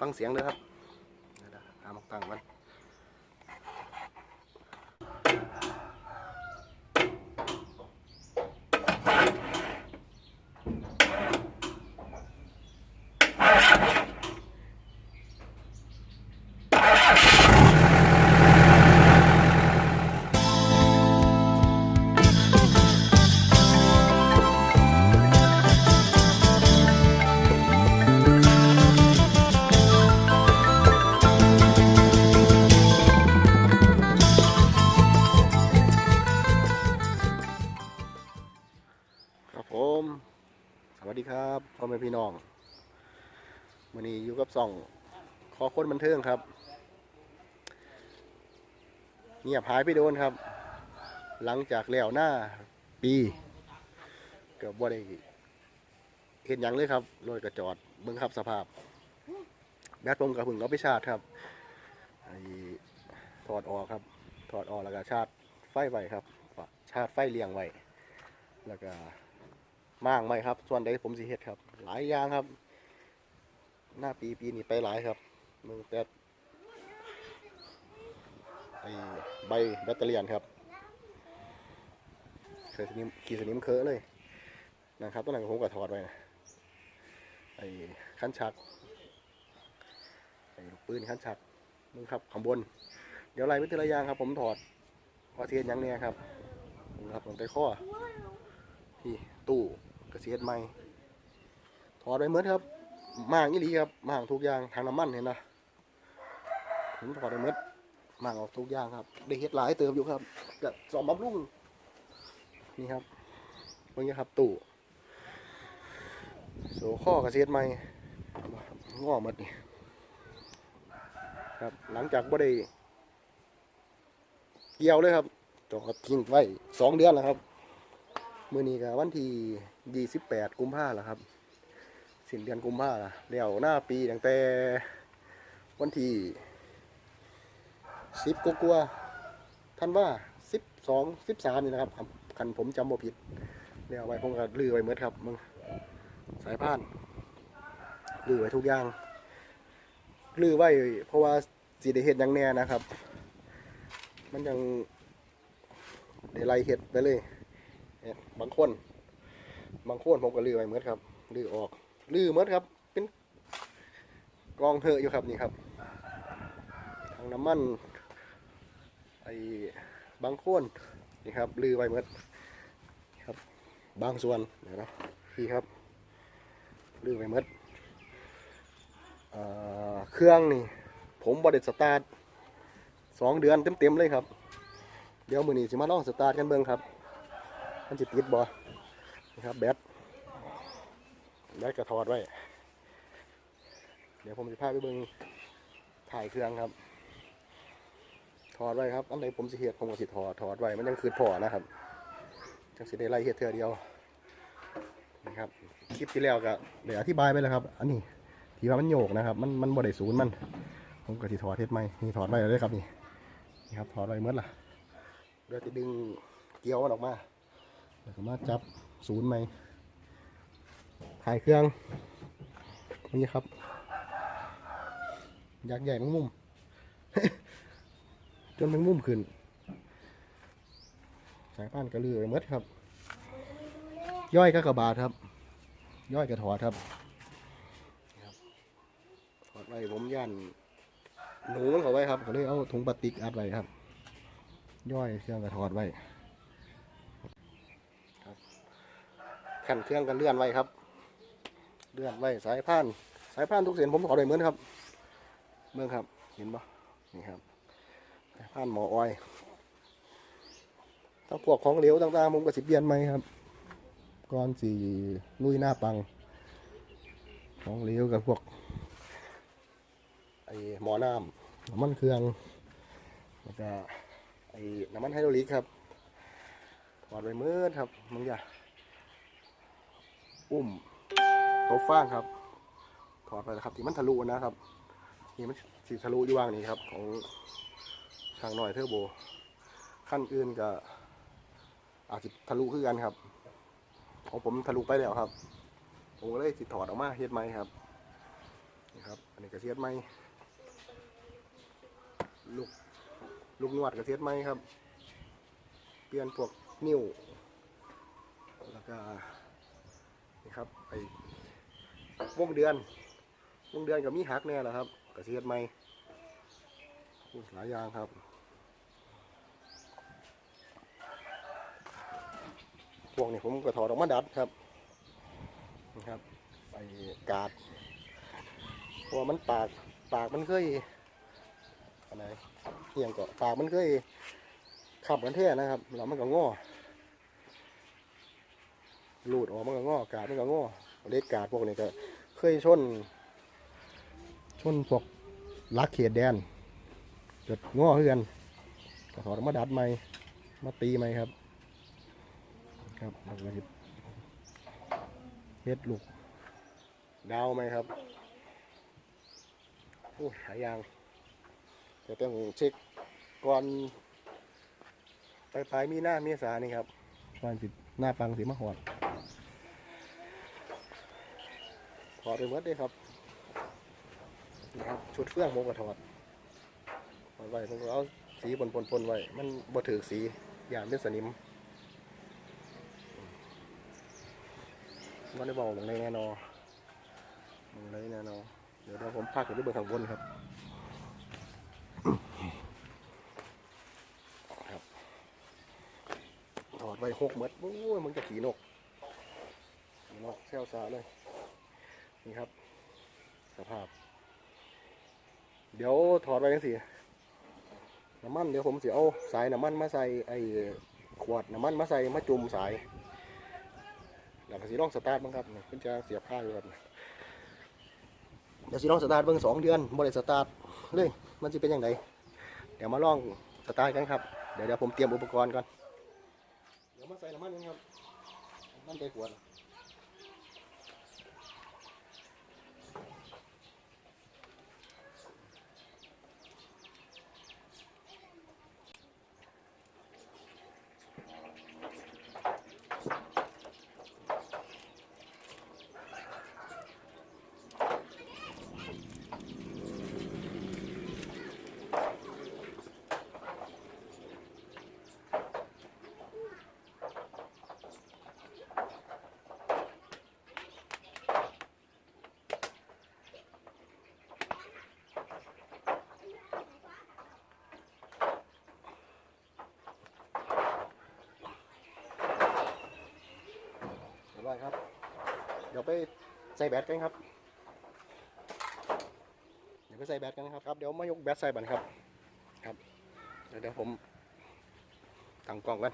ฟังเสียงเลยครับตามมาตั้งมัน วัสดีครับพ่อแม่พี่น้องวันนี้อยู่กับส่องคอคนบันเทิงครับเงียบหายไปโดนครับ หลังจากแล้วหน้าปีเกือบบ่ได้เห็นยังเลยครับรถกระจอดเบิ่งครับสภาพแบตผมกับพึ่งเอาไปชาร์จครับไอ้ถอดออกครับ ถอดออกแล้วก็ชาร์จไฟไว้ครับชาร์จไฟเรียงไว้แล้วก็ ม่างไว้ครับ ส่วนใดผมสิเฮ็ดครับ หลายอย่างครับ หน้าปีปีนี้ไปหลายครับมึงแต่ไอใบแบตเตอรี่ครับเคยสนิมขี่สนิมเคอะเลยนะครับต้นนั้นผมก็ถอดไว้นะไอ้ขั้นชักไอ้ปืนขั้นชักมึงครับข้างบน เดี๋ยวไล่ไปทีละอย่างครับ ผมถอดพอเทียนยังเนี่ยครับครับผมไปข้อที่ตู้ กระเสียดใหม่ถอดไปเมื่อครับมางนี่ลีครับมางทุกอย่างทางน้ำมันเห็นนะผมถอดไปเมื่อมางออกทุกอย่างครับได้เฮ็ดหลายเติมอยู่ครับกับสอมบับลุ่งนี่ครับเพิ่งจะครับตู้โซข้อกระเสียดใหม่งอหมดนี่ครับหลังจากบ่ได้เกี่ยวเลยครับจอดทิ้งไว้สองเดือนแล้วครับ มื่อนี้ก็วันที่ 28กุมภาแล้วครับ สิ้นเดือนกุมภาละแล้วหน้าปีตั้งแต่วันที่10กกว่าๆท่านว่า12 13นี่นะครับคันผมจำบ่ผิดแล้วไว้ผมก็ลือไว้เมื่อครับมึงสายพานลือไว้ทุกอย่างลือไว้เพราะว่าสิได้เฮ็ดยังแน่นะครับ มันยังได้ไล่เฮ็ดไปเลยเนี่ยบางคน บางคนผมก็ลือไปเมื่อครับลือออกลือเมื่อครับ เป็นกองเถอะอยู่ครับนี่ครับทางน้ำมันไอ้บางคนนี่ครับลือไปเมื่อครับ บางส่วนเดี๋ยวนะพี่ครับลือไปเมื่อเอ่อเครื่องนี่ ผมบอดสตาร์ทสองเดือนเต็มๆเลยครับ เดี๋ยวมือนี้สิมาลองสตาร์ทกันเบิ่งครับมันจะติดบ่ นะครับแบตแบตก็ถอดไว้ เดี๋ยวผมจะพาไปเบิ่งถ่ายเครื่องครับ ถอดไว้ครับ อันไหนผมสิเฮ็ดผมก็สิถอดถอดไว้ มันยังคืดพอนะครับ จังสิได้ไล่เฮ็ดเทื่อเดียวนะครับ คลิปที่แล้วก็เดี๋ยวอธิบายไปแล้วครับ อันนี้ที่ว่ามันโยกนะครับ มันมันบ่ได้ศูนย์มัน ผมก็สิถอดเฮ็ดไหมนี่ถอดไว้เลยครับนี่ นี่ครับถอดไว้เมื่อล่ะเดี๋ยวจะดึงเกลียวมันออกมา แล้วก็มาจับ ศูนย์ไหมถ่ายเครื่อง นี่ครับยากษ์ใหญ่แมงมุม จนแมงมุมขึ้น สายป้านกระลือไปหมดครับ ย่อยก็กระบาดครับ ย่อยกระถอดครับ ถอดไว้ผมย่านหนูมันเขาไว้ครับก็เลยเอาถุงพลาสติกอัดไว้ครับ ย่อยเครื่องกระถอดไว้ ขันเครื่องกันเลื่อนไว้ครับ เลื่อนไว้สายพาน สายพานทุกเส้นผมขอได้เหมือนครับ เมืองครับ เห็นปะนี่ครับสายพานหมอออยทั้งพวกของเหลวต่างๆผมก็สิเปลี่ยนไหมครับก่อนสีลุยหน้าปัง ของเหลวกับพวกไอหมอน้ำน้ำมันเครื่องแล้วก็ไอน้ำมันไฮดรอลิกครับถอดไปเมื่อครับมึงอย่า อุ้มต๊ะฟางครับ ถอดไปแล้วครับที่มันทะลุนะครับนี่มันสีทะลุอยู่ว่างนี้ครับ ของทางหน่อยเทอร์โบขั้นอื่นก็อาจจะทะลุคือกันครับ ของผมทะลุไปแล้วครับ ผมก็เลยสิถอดออกมาเฮ็ดไหมครับนี่ครับ อันนี้กระเทียดไหมลูกลูกนวดกระเทียดไหมครับ เปลี่ยนพวกนิ้วแล้วก็ นี่ครับไอ้วงเดือนวงเดือนกับมีหักแน่แหละครับกระเทียดไหมอู้หลายอย่างครับพวกนี้ผมก็ถอดออกมาดัดครับนะครับไอ้กาดเพราะว่ามันปากปากมันเคยอะไรเอียงก็ปากมันเคยขับกันแท้นะครับแล้วมันก็งอ หลุดออกมันก็งอกาดมันก็งอเล็กกาดพวกนี้ก็ เคยชน ชนพวกลักเขตแดนเกิดงอเฮือนก็ถอดมาดัดใหม่มาตีใหม่ครับ ครับแล้วก็สิเฮ็ดลูกดาวไหมครับโอ้ยหายยางจะต้องเช็คก่อนไปปลายมีหน้าเมษานี่ครับก่อนสิหน้าฟังสิมาหอด ถอดไปหมดเลยครับนี่ครับชุดเฟื่องผมก็ถอดถอดไว้ผมก็เอาสีปนปนปนๆไว้ มันบ่ถือสีอย่างเป็นสนิมว่าได้บอกลงในแน่นอนลงในแน่นอนเดี๋ยวเดี๋ยวผมพักอยู่ที่เบนข้างบนครับครับถอดไว้หกเมดโอ้ยมันจะขี่นกนกแซวซาเลย นี่ครับ สภาพ เดี๋ยวถอดไว้กันสิน้ำมันเดี๋ยวผมจะเอาสายน้ำมันมาใส่ไอ้ขวดน้ำมันมาใส่มาจุ่มสายแล้วก็สิลองสตาร์ทบ้างครับเพิ่นจะเสียบผ้าอยู่ครับเดี๋ยวสิลองสตาร์ทเบิ่งสองเดือนบ่ได้สตาร์ทเลยมันจะเป็นยังไงเดี๋ยวมาลองสตาร์ทกันครับเดี๋ยวเดี๋ยวผมเตรียมอุปกรณ์ก่อนเดี๋ยวมาใส่น้ำมันกันครับน้ำมันใจขวด ร้อยครับ เดี๋ยวไปใส่แบตกันครับ เดี๋ยวไปใส่แบตกันนะครับครับ เดี๋ยวมายกแบตใส่บันครับ ครับ เดี๋ยวเดี๋ยวผมตั้งกล้องกัน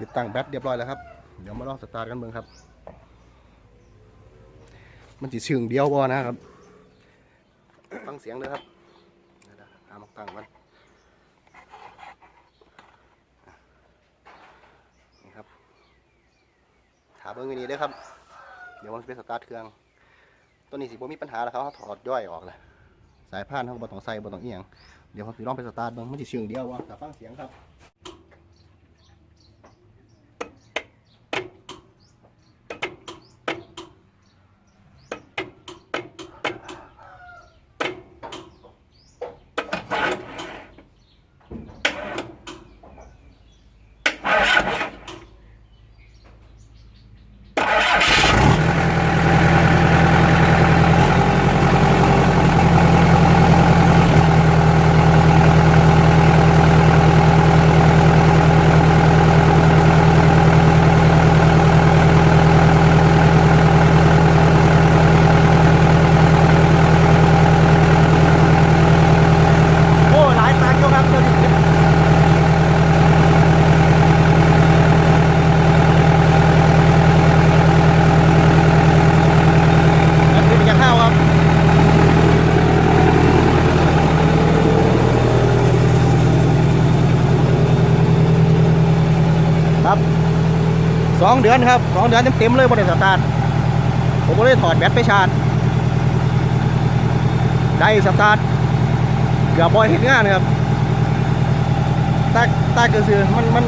ติดตั้งแบตเรียบร้อยแล้วครับ เดี๋ยวมาลองสตาร์ทกันเบิ่งครับ มันจิชึงเดียวบ่นะครับฟังเสียงเลยครับเดี๋ยวๆหามาตั้งมันนี่ครับถามเบิ่งอันนี้เด้อครับ เดี๋ยวมันจะเป็นสตาร์ทเครื่อง ตัวนี้สิบ่มีปัญหาแล้วครับถอดย่อยออกเลยสายพานเขาบ่ต้องใส่บ่ต้องเอียง เดี๋ยวผมสิลองไปสตาร์ทเบิ่งมันสิชึงเดียวว่แต่ฟังเสียงครับ โอ้หลายตังค์อยู่ครับตัวนี้แล้วคือจะเข้าครับ ครับสอง เดือนครับสองเดือนเต็มๆเลยบริษัทสตาร์ทผมก็เลยถอดแบตไปชาร์จได้สตาร์ทเกือบบอยเห็นงานครับตาตาก็คือมันมัน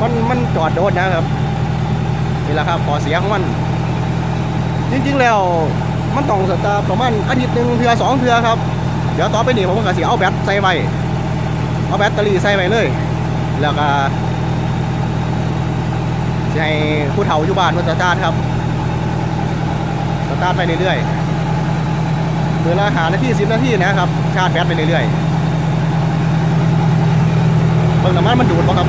มันมันจอดโดนนะครับนี่แหละครับขอเสียของมัน จริงๆแล้วมันต้องสตาร์ทประมาณอาทิตย์หนึ่งเทือสองเทือครับ เดี๋ยวต่อไปนี้ผมก็สิเอาแบตใส่ไว้เอาแบตเตอรี่ใส่ไว้เลย แล้วก็ ให้ผู้เฒ่าอยู่บ้านมาสตาร์ทครับสตาร์ทไปเรื่อยๆเวลาหานาทีสิบนาทีนะครับชาร์จแบตไปเรื่อยๆเบิ่งน้ำมันมันดูดป่ะครับ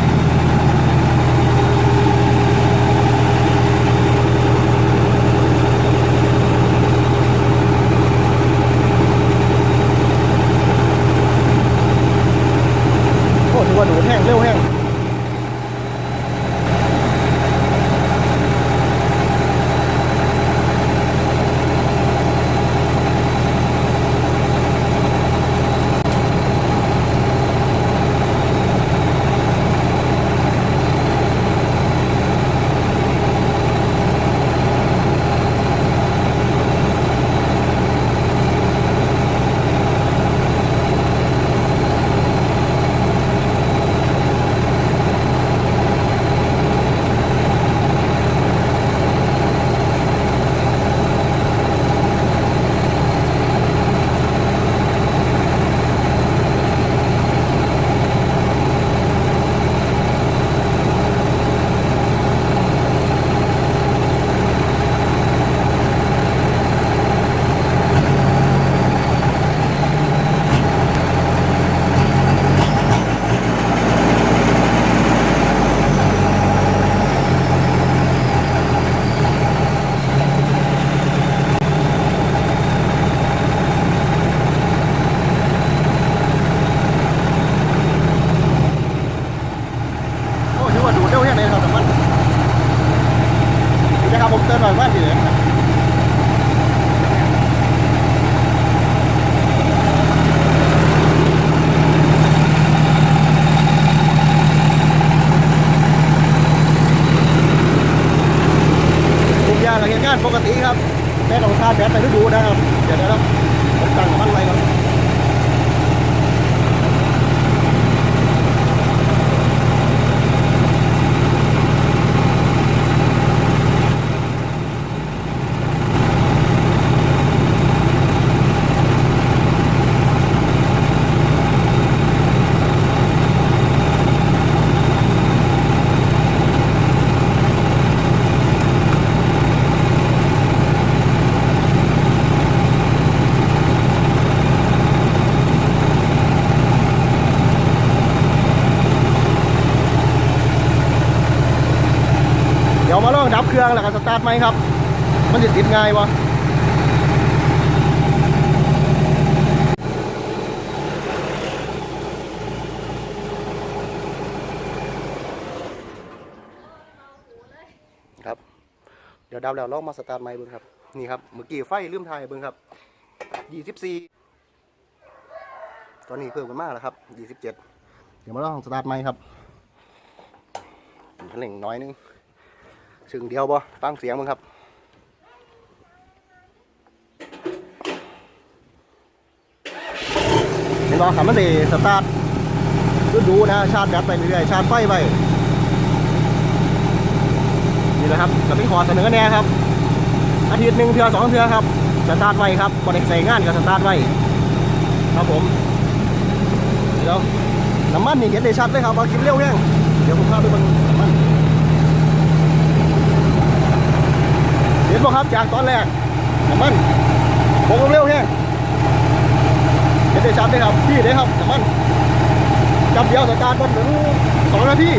ตาร์ทไหมครับ มันจะติดง่ายวะครับ เดี๋ยวดาวแล้วลองมาสตาร์ทไหมเบิ้งครับ นี่ครับ เมื่อกี้ไฟเริ่มถ่ายเบิ้งครับยี่สิบสี่ตอนนี้เพิ่มกันมากแล้วครับยี่สิบเจ็ดเดี๋ยวมาลองสตาร์ทไหมครับเร่งน้อยนึง ซึ่งเดียวบ่ฟังเสียงมึงครับเห็นบ่ครับมันได้สตาร์ทดูนะ ชาร์จแบตไปเรื่อยๆชาร์จไฟไปนี่แหละครับก็เป็นขอเสนอแน่ครับ อาทิตย์หนึ่งเทือสองเทือครับสตาร์ทไว้ครับบริใส่งานกับสตาร์ทไว้ครับผมเดี๋ยวน้ำมันนี่เห็นได้ชัดเลยครับว่ากินเร็วแห้งเดี๋ยวผมพาไปบิ่งน้ เห็นบ่ครับจากตอนแรกน้ำมันผมเร็วแห้งเห็นได้ชัดเลยครับพี่เด้ครับแต่มันจับเดียวสตาร์ทมันเหมือนสองนาที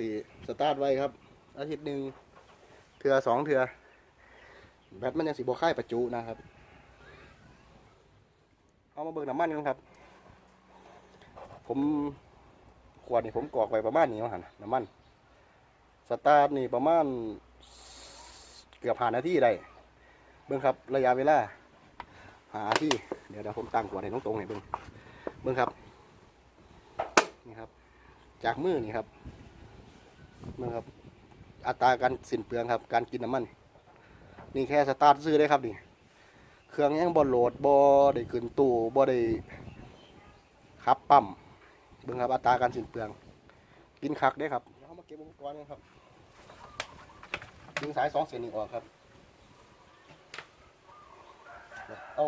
สิสตาร์ทไว้ครับ อาทิตย์หนึ่งเทือสองเทือแบตมันยังสีบวค่ายประจุนะครับ เอามาเบิกน้ำมันกันครับ ผมขวดนี่ผมกรอกไว้ประมาณนี้ว่าหันน้ำมัน สตาร์ทนี่ประมาณเกือบหานาทีได้เบิ่งครับระยะเวลา หาที่เดี๋ยวเดี๋ยวผมตั้งขวดให้ตรงให้เบิ่งเบิ่งครับนี่ครับ จากมือนี่ครับ เบิ่งครับ อัตราการสิ้นเปลืองครับ การกินน้ำมัน นี่แค่สตาร์ทซื้อได้ครับนี่ เครื่องยังบ่โหลดบ่ได้ขึ้นตู้บ่ได้ขับปั๊มเบิ่งครับอัตราการสิ้นเปลือง กินคักได้ครับเดี๋ยวเรามาเก็บอุปกรณ์กันครับดึงสายสองเส้นนี้ออกครับ เอา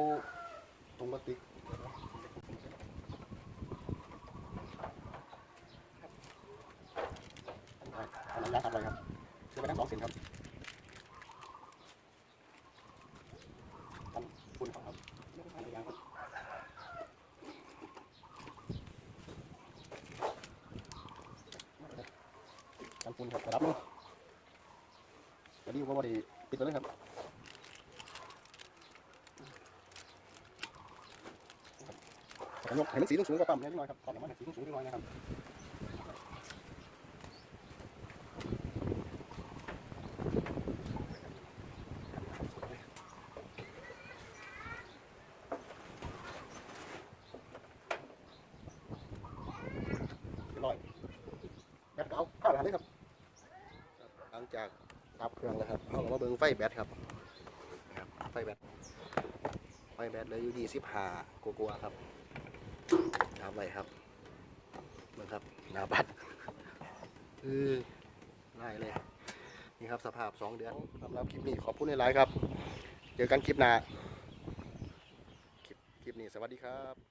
ตรงกระติก เอาระยะทำอะไรครับเชื่อไปทั้งสองเส้นครับทำฝุ่นครับทำระยะครับทำฝุ่นครับรับหนึงเดี๋ยดีว่าได้ปิดตัวเลยครับยกให้มันสีสูงๆก็ต่ำนิดหน่อยครับตอนนี้มันสีสูงๆนิดหน่อยนะครับเรียบร้อยแบตเก่าเข้าแล้วเลยครับหลังจากดับเครื่องแล้วครับ เอามาเบิ่งไฟแบตครับครับ ไฟแบตไฟแบตเหลยอยู่ดีสิบห้ากลัวาๆครับทำไรครับนะครับหนาบัตรเออได้เลย นี่ครับสภาพสองเดือนสำหรับคลิปนี้ขอบคุณในไลน์ครับ เจอกันคลิปหน้าคลิปคลิปนี้สวัสดีครับ